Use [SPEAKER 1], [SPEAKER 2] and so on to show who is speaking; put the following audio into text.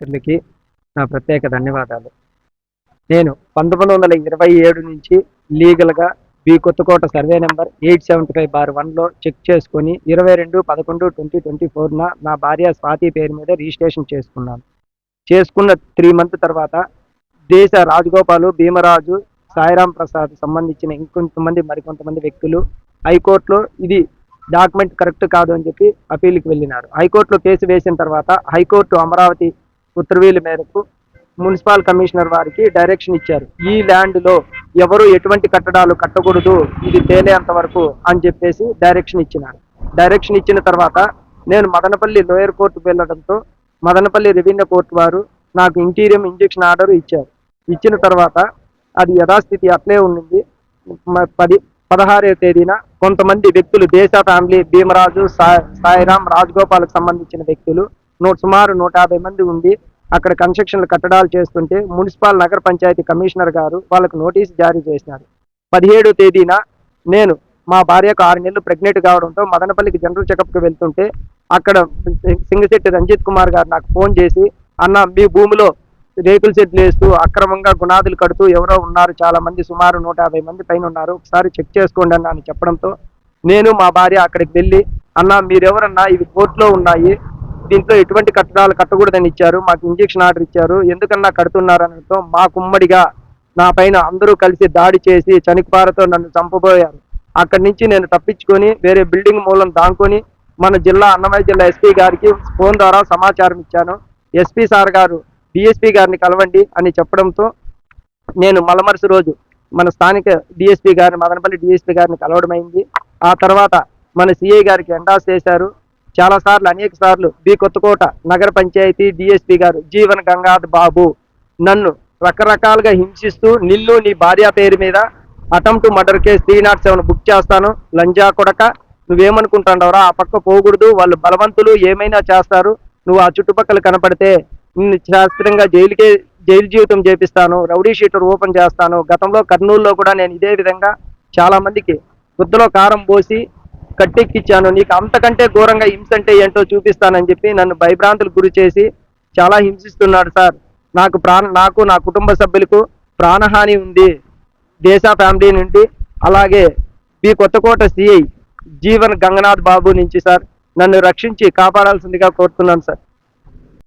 [SPEAKER 1] మిత్రులకి నా ప్రత్యేక ధన్యవాదాలు. నేను పంతొమ్మిది వందల ఇరవై ఏడు నుంచి లీగల్గా B Kothakota survey number eight seventy five bar వన్లో చెక్ చేసుకొని ఇరవై రెండు పదకొండు ట్వంటీ ట్వంటీ ఫోర్న నా భార్య స్వాతి పేరు మీద రిజిస్ట్రేషన్ చేసుకున్నాను. చేసుకున్న త్రీ మంత్ తర్వాత దేశ రాజగోపాలు భీమరాజు సాయిరాం ప్రసాద్ సంబంధించిన ఇంకొంతమంది మరికొంతమంది వ్యక్తులు హైకోర్టులో ఇది డాక్యుమెంట్ కరెక్ట్ కాదు అని చెప్పి అపీల్కి వెళ్ళినారు. హైకోర్టులో కేసు వేసిన తర్వాత హైకోర్టు అమరావతి ఉత్తర్వుల మేరకు మున్సిపల్ కమిషనర్ వారికి డైరెక్షన్ ఇచ్చారు. ఈ ల్యాండ్లో ఎవరు ఎటువంటి కట్టడాలు కట్టకూడదు ఇది తేలేంత వరకు అని చెప్పేసి డైరెక్షన్ ఇచ్చినారు. డైరెక్షన్ ఇచ్చిన తర్వాత నేను మదనపల్లి లోయర్ కోర్టు వెళ్ళడంతో మదనపల్లి రెవెన్యూ కోర్టు వారు నాకు ఇంటీరియం ఇంజెక్షన్ ఆర్డర్ ఇచ్చారు. ఇచ్చిన తర్వాత అది యథాస్థితి అట్లే ఉండింది. పది పదహారవ తేదీన కొంతమంది వ్యక్తులు దేశ ఫ్యామిలీ భీమరాజు సాయి సాయిరాం రాజగోపాల్కి సంబంధించిన వ్యక్తులు నూట సుమారు నూట యాభై మంది ఉండి అక్కడ కన్స్ట్రక్షన్లు కట్టడాలు చేస్తుంటే మున్సిపల్ నగర పంచాయతీ కమిషనర్ గారు వాళ్ళకు నోటీస్ జారీ చేసినారు. పదిహేడో తేదీన నేను మా భార్యకు ఆరు నెలలు ప్రెగ్నెంట్ కావడంతో మదనపల్లికి జనరల్ చెకప్కి వెళ్తుంటే అక్కడ సింగశెట్టి రంజిత్ కుమార్ గారు నాకు ఫోన్ చేసి అన్న మీ భూమిలో రేకుల సెట్లు వేస్తూ అక్రమంగా గుణాదులు కడుతూ ఎవరో ఉన్నారు. చాలా మంది సుమారు నూట యాభై మంది పైన ఉన్నారు. ఒకసారి చెక్ చేసుకోండి అన్న అని చెప్పడంతో నేను మా భార్య అక్కడికి వెళ్ళి అన్న మీరెవరన్నా? ఇవి కోర్టులో ఉన్నాయి. దీంట్లో ఎటువంటి కట్టడాలు కట్టకూడదని ఇచ్చారు మాకు ఇంజక్షన్ ఆర్డర్ ఇచ్చారు. ఎందుకన్నా కడుతున్నారు అనడంతో మా కుమ్మడిగా నా పైన అందరూ కలిసి దాడి చేసి చనిపారతో నన్ను చంపబోయారు. అక్కడి నుంచి నేను తప్పించుకొని వేరే బిల్డింగ్ మూలం దాంకొని మన జిల్లా అన్నమయ్య జిల్లా ఎస్పీ గారికి ఫోన్ ద్వారా సమాచారం ఇచ్చాను. ఎస్పీ సార్ గారు డిఎస్పీ గారిని కలవండి అని చెప్పడంతో నేను మలమరుసు రోజు మన స్థానిక డిఎస్పీ గారిని మదనపల్లి డిఎస్పీ గారిని కలవడమైంది. ఆ తర్వాత మన సిఐ గారికి ఎండాస్ చేశారు చాలా సార్లు అనేక సార్లు బి కొత్తకోట నగర పంచాయతీ డిఎస్పీ గారు జీవన్ గంగాధ్ బాబు నన్ను రకరకాలుగా హింసిస్తూ నిన్ను నీ భార్య పేరు మీద attempt murder case three not seven book చేస్తాను. లంజా కొడక నువ్వేమనుకుంటాడవరా ఆ పక్క పోకూడదు. వాళ్ళు బలవంతులు ఏమైనా చేస్తారు. నువ్వు ఆ చుట్టుపక్కల కనపడితే నిన్ను శాస్త్రంగా జైలుకే జైలు జీవితం చేపిస్తాను. రౌడీ షీటర్ ఓపెన్ చేస్తాను. గతంలో కర్నూలులో కూడా నేను ఇదే విధంగా చాలామందికి గుద్దలో కారం పోసి కట్టెక్కిచ్చాను. నీకు అంతకంటే ఘోరంగా హింస అంటే ఏంటో చూపిస్తానని చెప్పి నన్ను భయభ్రాంతులు గురి చేసి చాలా హింసిస్తున్నాడు సార్. నాకు ప్రాణ నాకు నా కుటుంబ సభ్యులకు ప్రాణహాని ఉంది. దేశ ఫ్యామిలీ నుండి అలాగే బి కొత్తకోట సిఐ జీవన్ గంగనాథ్ బాబు నుంచి సార్ నన్ను రక్షించి కాపాడాల్సిందిగా కోరుతున్నాను సార్.